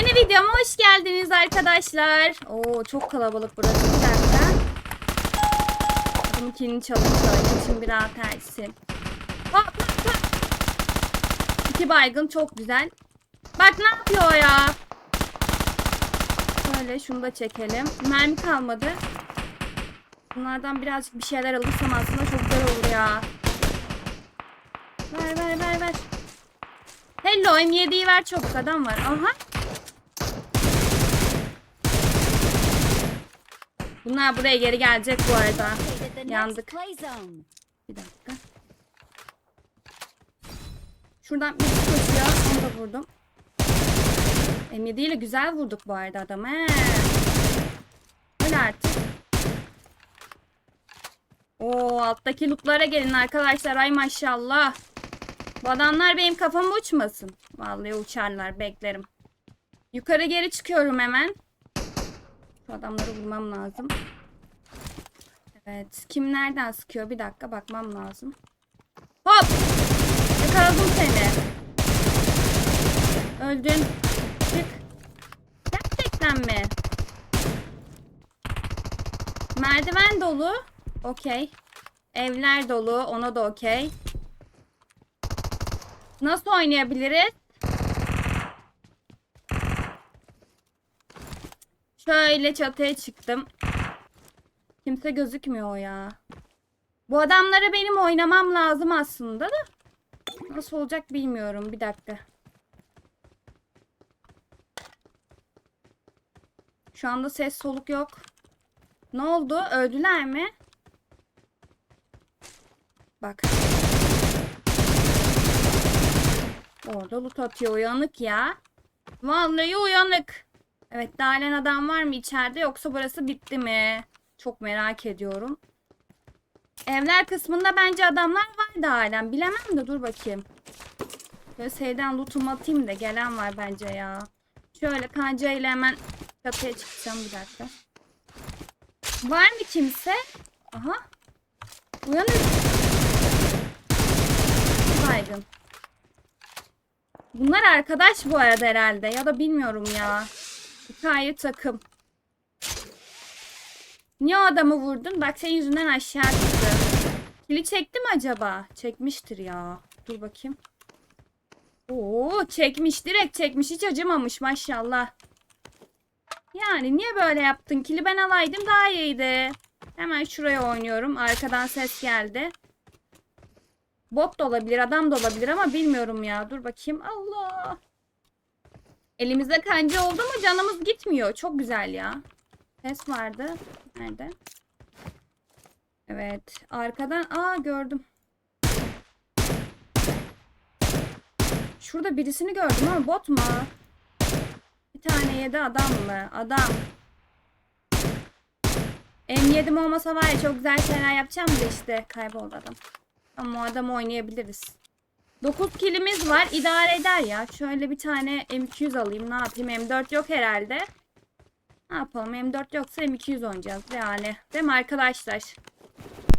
Yeni videoma hoş geldiniz arkadaşlar. Oo çok kalabalık burası. Bir dakika. Bunun kilini çalın şöyle. Için bir rahat ersin. Hop hop hop. İki baygın çok güzel. Bak ne yapıyor ya. Şöyle şunu da çekelim. Mermi kalmadı. Bunlardan birazcık bir şeyler alırsam aslında çok güzel olur ya. Ver ver ver ver. Hello M7'yi ver çabuk adam var. Aha. Bunlar buraya geri gelecek bu arada. Yandık. Bir dakika. Şuradan bir koşuyor. Onu da vurdum. M7 ile güzel vurduk bu arada adamı. Öyle artık. Oo alttaki lootlara gelin arkadaşlar. Ay maşallah. Bu adamlar benim kafamı uçmasın. Vallahi uçarlar beklerim. Yukarı geri çıkıyorum hemen. Şu adamları vurmam lazım. Evet. Kim nereden sıkıyor? Bir dakika bakmam lazım. Hop! Yakaladım seni. Öldün. Çık. Gerçekten mi? Merdiven dolu. Okey. Evler dolu. Ona da okey. Nasıl oynayabiliriz? Şöyle çatıya çıktım. Kimse gözükmüyor ya. Bu adamlara benim oynamam lazım aslında da. Nasıl olacak bilmiyorum. Bir dakika. Şu anda ses soluk yok. Ne oldu? Öldüler mi? Bak. Orada loot atıyor. Uyanık ya. Vallahi uyanık. Evet daha halen adam var mı içeride yoksa burası bitti mi? Çok merak ediyorum. Evler kısmında bence adamlar var da halen. Bilemem de dur bakayım. Böyle sevden lootumu atayım da gelen var bence ya. Şöyle kanca ile hemen çatıya çıkacağım bir dakika. Var mı kimse? Aha. Uyanır. Baygın. Bunlar arkadaş bu arada herhalde. Ya da bilmiyorum ya. Ayrı takım. Niye o adamı vurdun? Bak senin yüzünden aşağı çıktı. Kili çekti mi acaba? Çekmiştir ya. Dur bakayım. Oo çekmiş. Direkt çekmiş. Hiç acımamış maşallah. Yani niye böyle yaptın? Kili ben alaydım daha iyiydi. Hemen şuraya oynuyorum. Arkadan ses geldi. Bot da olabilir, adam da olabilir ama bilmiyorum ya. Dur bakayım. Allah. Elimizde kanca oldu mu canımız gitmiyor. Çok güzel ya. Ses vardı. Nerede? Evet. Arkadan. Aa gördüm. Şurada birisini gördüm ama bot mu? Bir tane yedi adam mı? Adam. M7'm olmasa var ya çok güzel şeyler yapacağım da işte kayboldu adam. Ama o adamı oynayabiliriz. 9 kilimiz var. idare eder ya. Şöyle bir tane M200 alayım. Ne yapayım? M4 yok herhalde. Ne yapalım? M4 yoksa M200 oynayacağız yani. Değil mi arkadaşlar?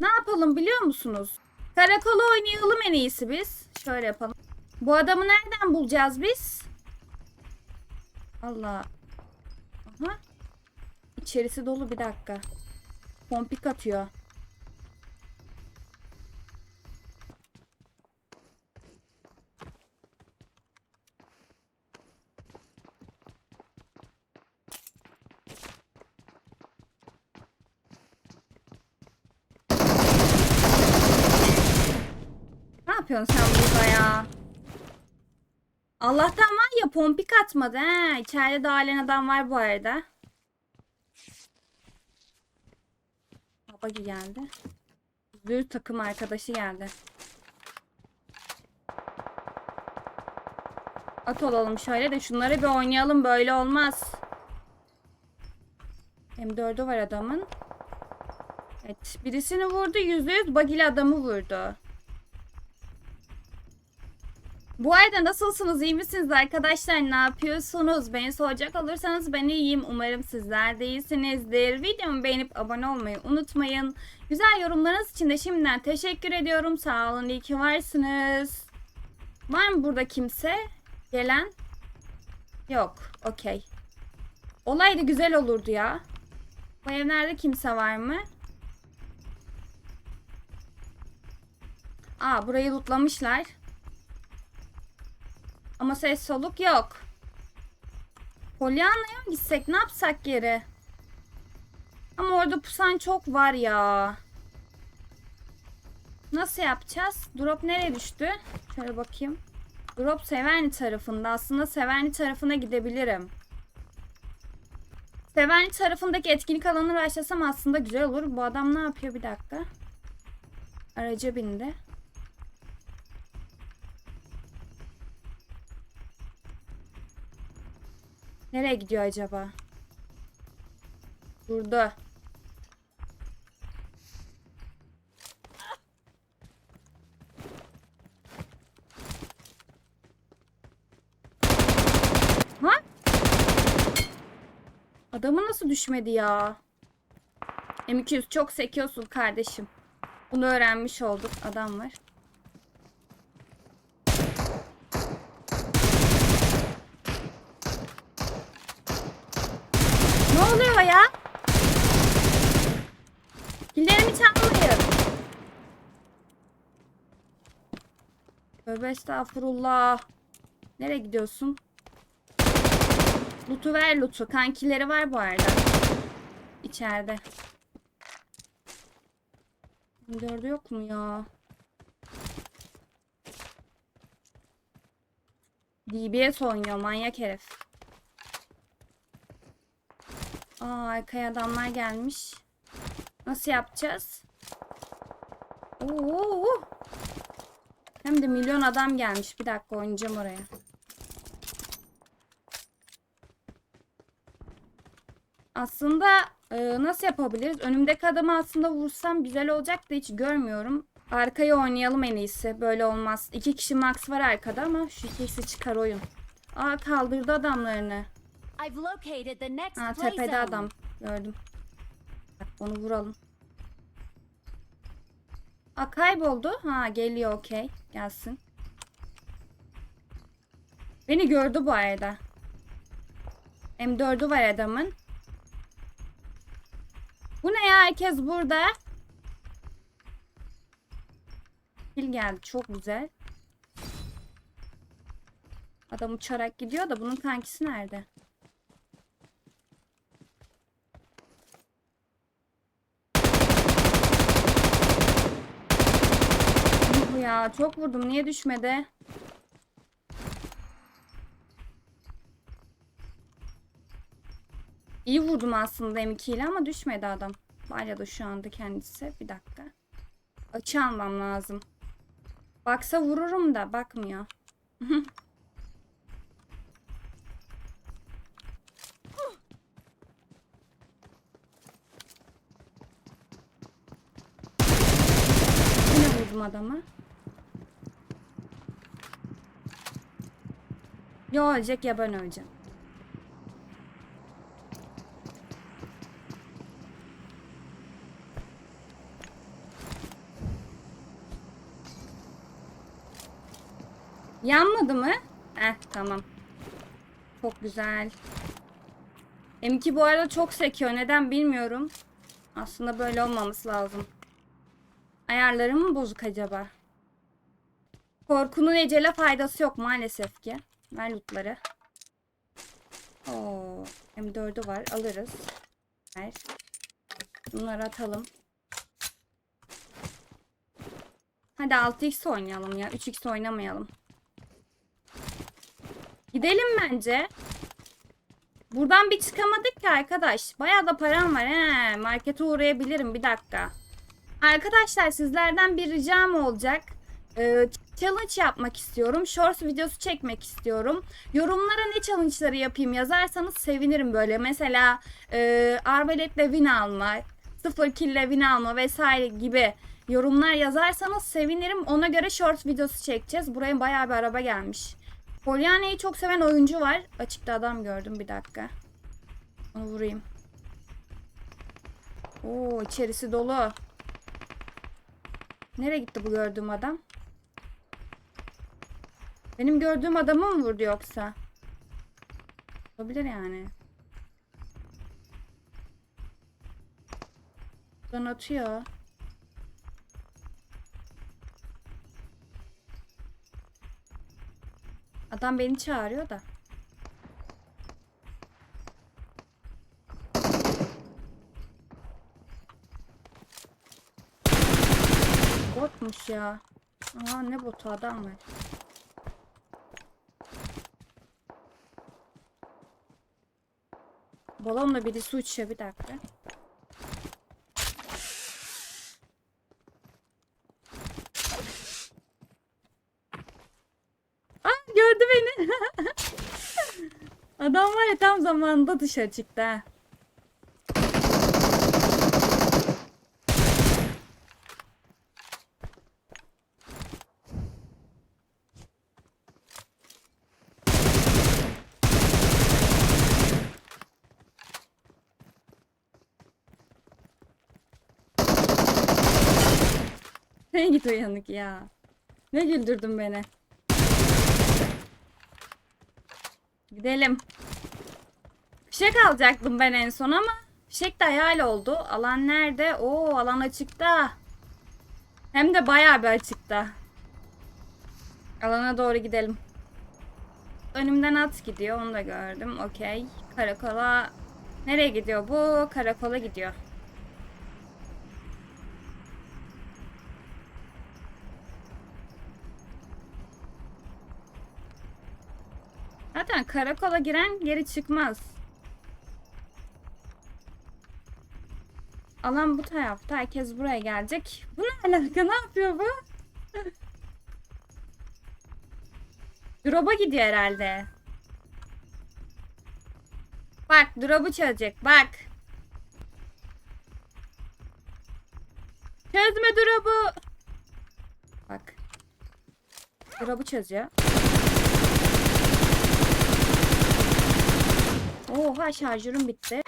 Ne yapalım biliyor musunuz? Karakola oynayalım en iyisi biz. Şöyle yapalım. Bu adamı nereden bulacağız biz? Allah. Aha. İçerisi dolu bir dakika. Pompik atıyor. Yapıyorsun sen burada ya? Allah'tan var ya pompik atmadı he. İçeride de halen adam var bu arada. Babacı geldi. Zür takım arkadaşı geldi. At olalım şöyle de şunları bir oynayalım böyle olmaz. M4'ü var adamın. Evet birisini vurdu yüzde yüz bagili adamı vurdu. Bu arada nasılsınız? iyi misiniz arkadaşlar? Ne yapıyorsunuz? Beni soracak olursanız ben iyiyim. Umarım sizler de iyisinizdir. Videomu beğenip abone olmayı unutmayın. Güzel yorumlarınız için de şimdiden teşekkür ediyorum. Sağ olun, iyi ki varsınız. Var mı burada kimse? Gelen? Yok. Okey. Olaydı güzel olurdu ya. Bu evlerde kimse var mı? Aa burayı lootlamışlar. Ama ses soluk yok. Pollyanna'ya mı gitsek? Ne yapsak geri? Ama orada pusan çok var ya. Nasıl yapacağız? Drop nereye düştü? Şöyle bakayım. Drop Severni tarafında. Aslında Severni tarafına gidebilirim. Severni tarafındaki etkinlik alanını başlasam aslında güzel olur. Bu adam ne yapıyor? Bir dakika. Araca bindi. Nereye gidiyor acaba? Durdu. Ha? Adamı nasıl düşmedi ya? M200 çok sekiyorsun kardeşim. Bunu öğrenmiş olduk. Adam var. Ne oluyor ya? Killerimi çalmayın. Tövbe estağfurullah. Nereye gidiyorsun? Lutu ver Lutu. Kankileri var bu arada. İçeride. Dördü yok mu ya? DBS oynuyor manyak herif. Aa arkaya adamlar gelmiş. Nasıl yapacağız? Oo. Hem de milyon adam gelmiş. Bir dakika oynayacağım oraya. Aslında e, nasıl yapabiliriz? Önümdeki adamı aslında vursam güzel olacak da hiç görmüyorum. Arkaya oynayalım en iyisi. Böyle olmaz. İki kişi max var arkada ama şu ikisi çıkar oyun. Aa kaldırdı adamlarını. Play tepede adam. Gördüm. Onu vuralım. Aa kayboldu. Ha geliyor okey. Gelsin. Beni gördü bu arada. M4'ü var adamın. Bu ne ya? Herkes burada. Kill geldi. Çok güzel. Adam uçarak gidiyor da bunun kankisi nerede? Bu çok vurdum. Niye düşmedi? İyi vurdum aslında M2 ile ama düşmedi adam. Var ya da şu anda kendisi. Bir dakika. Açı almam lazım. Baksa vururum da bakmıyor. Yine vurdum adamı. Ya o ölecek ya ben öleceğim. Yanmadı mı? Eh tamam. Çok güzel. M2 bu arada çok sekiyor. Neden bilmiyorum. Aslında böyle olmaması lazım. Ayarlarım mı bozuk acaba? Korkunun ecele faydası yok maalesef ki. Ver lootları. Oo, M4'ü var. Alırız. Ver. Bunları atalım. Hadi 6x oynayalım ya. 3x oynamayalım. Gidelim bence. Buradan bir çıkamadık ki arkadaş. Bayağı da param var he. Markete uğrayabilirim bir dakika. Arkadaşlar sizlerden bir ricam olacak. Ee, challenge yapmak istiyorum. Shorts videosu çekmek istiyorum. Yorumlara ne challenge'ları yapayım yazarsanız sevinirim böyle. Mesela e, arbaletle win alma, sıfır kille win alma vesaire gibi yorumlar yazarsanız sevinirim. Ona göre shorts videosu çekeceğiz. Buraya bayağı bir araba gelmiş. Pollyanna'yı çok seven oyuncu var. Açıkta adam gördüm bir dakika. Onu vurayım. Oo içerisi dolu. Nereye gitti bu gördüğüm adam? Benim gördüğüm adamı mı vurdu yoksa? Olabilir yani. Buradan atıyor. Adam beni çağırıyor da. Botmuş ya. Aa ne botu adam var. Balonla birisi uçuyor bir dakika. Aa gördü beni. Adam var ya tam zamanında dışarı çıktı ha. Sen git uyanık ya. Ne güldürdün beni. Gidelim. Fişek alacaktım ben en son ama fişek de hayal oldu. Alan nerede? Oo alan açıkta. Hem de bayağı bir açıkta. Alana doğru gidelim. Önümden at gidiyor. Onu da gördüm. Okey. Karakola. Nereye gidiyor bu? Karakola gidiyor. Zaten karakola giren geri çıkmaz. Alan bu tarafta. Herkes buraya gelecek. Bu ne alaka? Ne yapıyor bu? Drop'a gidiyor herhalde. Bak drop'u çözecek. Bak. Çözme drop'u. Bak. Drop'u çözüyor. Oha şarjörüm bitti.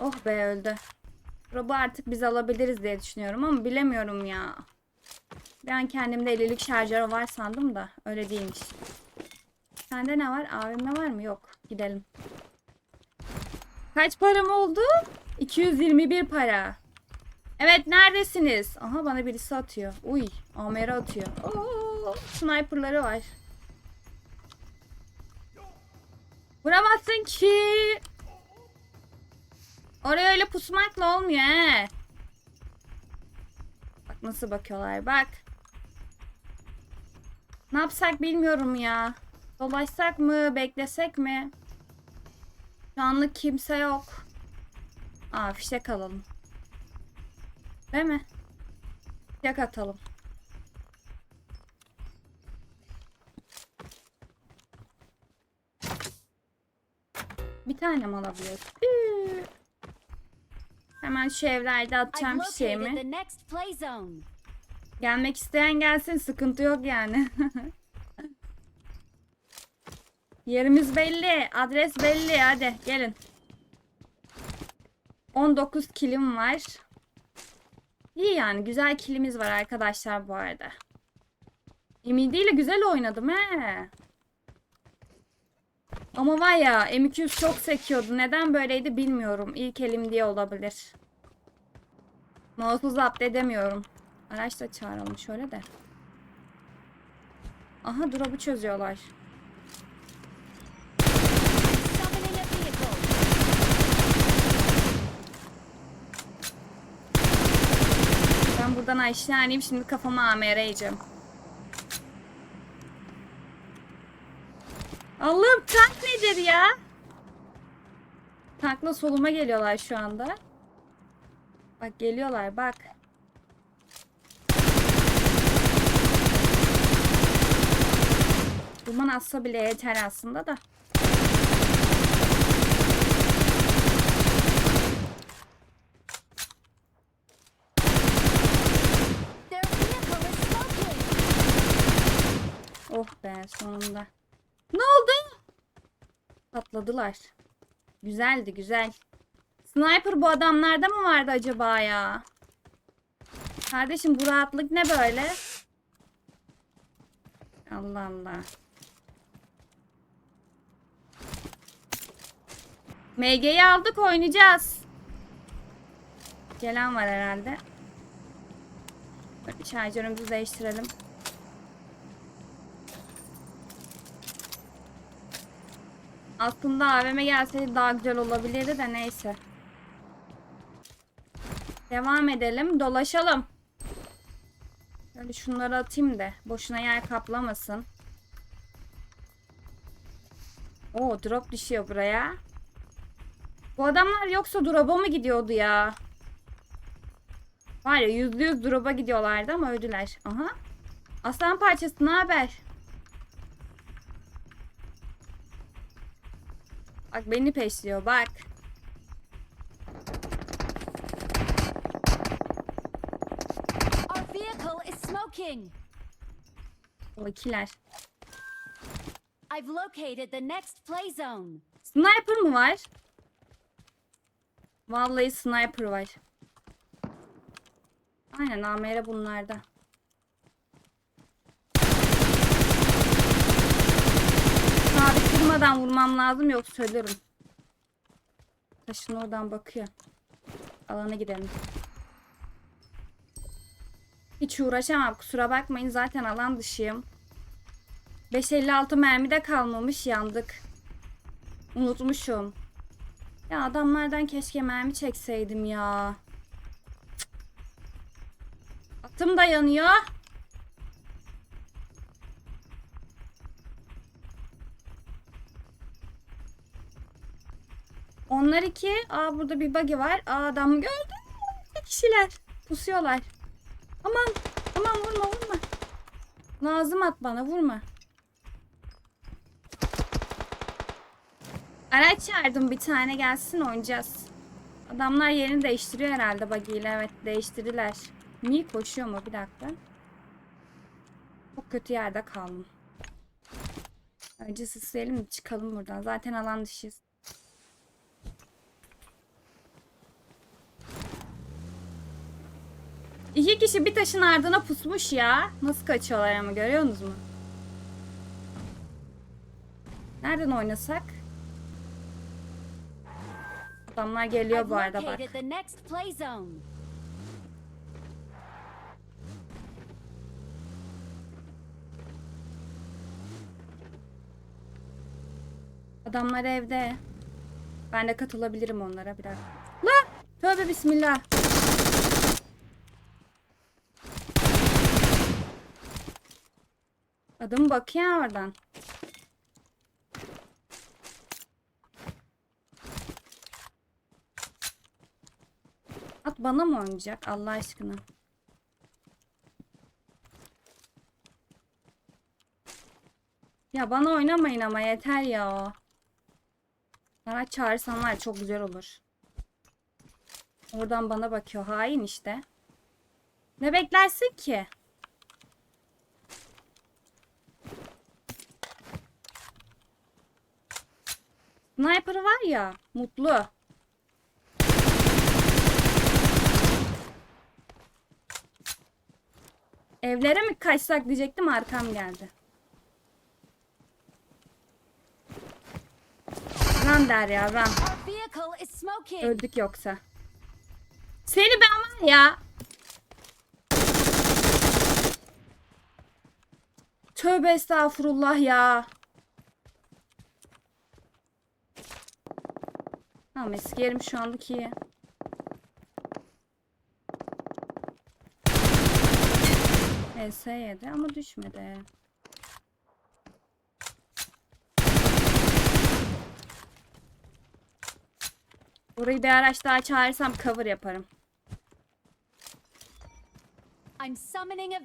Oh be öldü. Robu artık biz alabiliriz diye düşünüyorum ama bilemiyorum ya. Ben kendimde 50'lik şarjör var sandım da öyle değilmiş. Sende ne var? AVM var mı? Yok. Gidelim. Kaç param oldu? 221 para. Evet neredesiniz? Aha bana birisi atıyor. Uy AMR atıyor. Oo, sniperları var. Vuramazsın ki. Oraya öyle pusmakla olmuyor he. Bak nasıl bakıyorlar bak. Ne yapsak bilmiyorum ya. Dolaşsak mı beklesek mi? Şu anlık kimse yok. Aa fişek alalım. Değil mi? Fişek atalım. Tane mi alabiliyoruz? Üü. Hemen şu evlerde atacağım zone. Gelmek isteyen gelsin sıkıntı yok yani. Yerimiz belli, adres belli. Hadi gelin. 19 kilim var. İyi yani güzel kilimiz var arkadaşlar bu arada. Ümidiyle güzel oynadım he. Ama var ya M200 çok sekiyordu. Neden böyleydi bilmiyorum. İlk elim diye olabilir. Mouse'u zapt edemiyorum. Araç da çağıralım şöyle de. Aha drop'u çözüyorlar. Ben buradan aşağı ineyim şimdi kafama AMR yiyeceğim. Allah'ım tank nedir ya? Tankla soluma geliyorlar şu anda. Bak geliyorlar bak. Duman atsa bile yeter aslında da. Oh be sonunda. Ne oldu? Patladılar. Güzeldi güzel. Sniper bu adamlarda mı vardı acaba ya? Kardeşim bu rahatlık ne böyle? Allah Allah. MG'yi aldık oynayacağız. Gelen var herhalde. Şarjörümüzü değiştirelim. Aslında AVM gelseydi daha güzel olabilirdi de neyse. Devam edelim. Dolaşalım. Böyle şunları atayım da boşuna yer kaplamasın. Oo drop düşüyor buraya. Bu adamlar yoksa drop'a mı gidiyordu ya? Var ya yüzde yüz drop'a gidiyorlardı ama öldüler. Aha. Aslan parçası ne haber? Bak beni peşliyor bak. Our vehicle is smoking. O ikiler. I've located the next play zone. Sniper mı var? Vallahi sniper var. Aynen AMR bunlarda. Durmadan vurmam lazım yoksa ölürüm. Taşın oradan bakıyor. Alana gidelim. Hiç uğraşamam kusura bakmayın zaten alan dışıyım. 556 mermi de kalmamış yandık. Unutmuşum. Ya adamlardan keşke mermi çekseydim ya. Atım da yanıyor. Onlar iki. Aa burada bir buggy var. Aa adam gördüm. İki kişiler. Pusuyorlar. Aman. Aman vurma vurma. Lazım at bana vurma. Araç çağırdım bir tane gelsin oynayacağız. Adamlar yerini değiştiriyor herhalde buggy ile. Evet değiştirdiler. Niye koşuyor mu? Bir dakika. Çok kötü yerde kaldım. Önce sisleyelim çıkalım buradan. Zaten alan dışıyız. İki kişi bir taşın ardına pusmuş ya. Nasıl kaçıyorlar ama görüyorsunuz mu? Nereden oynasak? Adamlar geliyor bu arada bak. Adamlar evde. Ben de katılabilirim onlara biraz. La! Tövbe bismillah. Adım bakıyor oradan. At bana mı oynayacak Allah aşkına? Ya bana oynamayın ama yeter ya. Bana çağırsan var çok güzel olur. Oradan bana bakıyor. Hain işte. Ne beklersin ki? Sniper var ya. Mutlu. Evlere mi kaçsak diyecektim arkam geldi. Run der ya run. Öldük yoksa. Seni ben var ya. Tövbe estağfurullah ya. Tamam eski yerim şu anlık iyi. ES yedi ama düşmedi. Burayı bir araç daha çağırsam cover yaparım.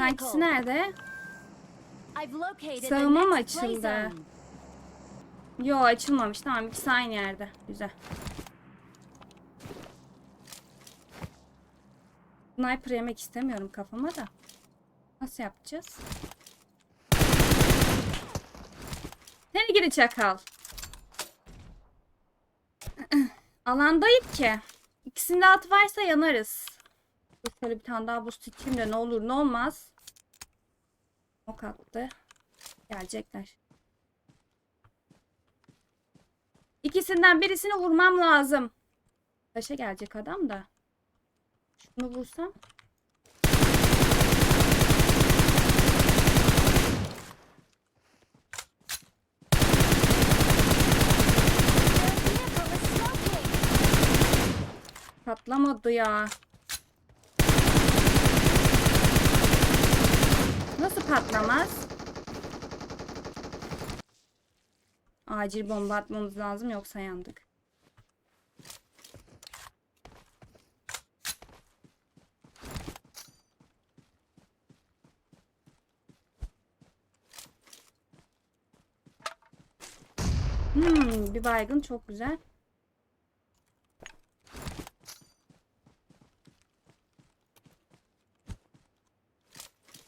Vehicle. nerede? Sağıma mı açıldı? Yo açılmamış. Tamam ikisi aynı yerde. Güzel. Sniper yemek istemiyorum kafama da. Nasıl yapacağız? Seni gidi çakal. Alandayım ki. İkisinde at varsa yanarız. Şöyle bir tane daha boost içeyim ne olur ne olmaz. Ok attı. Gelecekler. İkisinden birisini vurmam lazım. Taşa gelecek adam da. Şunu vursam. Patlamadı ya. Nasıl patlamaz? Acil bomba atmamız lazım yoksa yandık. Hmm, bir baygın çok güzel.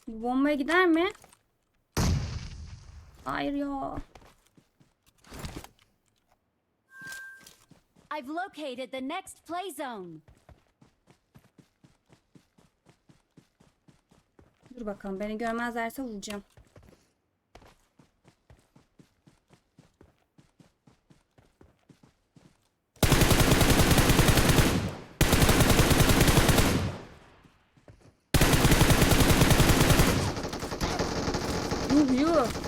Bu bombaya gider mi? Hayır ya. I've located the next play zone. Dur bakalım beni görmezlerse vuracağım. Yuh.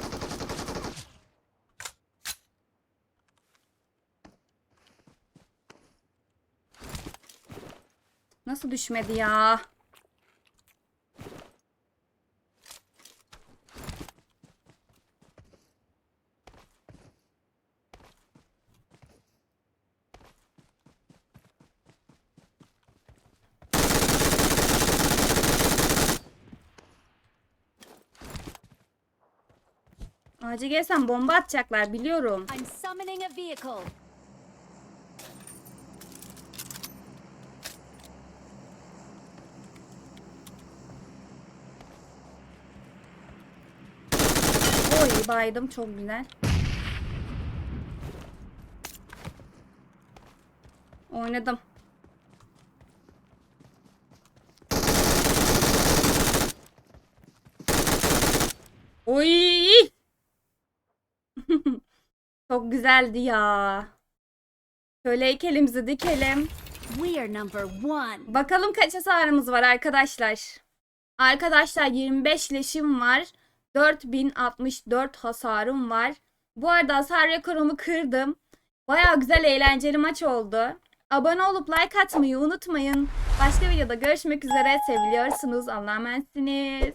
Nasıl düşmedi ya? Ağaca gelsem bomba atacaklar biliyorum. I'm summoning a vehicle. Oy baydım çok güzel. Oynadım. Oy! çok güzeldi ya. Şöyle heykelimizi dikelim. We are number one. Bakalım kaç hasarımız var arkadaşlar. Arkadaşlar 25 leşim var. 4064 hasarım var. Bu arada hasar rekorumu kırdım. Baya güzel eğlenceli maç oldu. Abone olup like atmayı unutmayın. Başka videoda görüşmek üzere. Seviliyorsunuz. Allah'a emanetsiniz.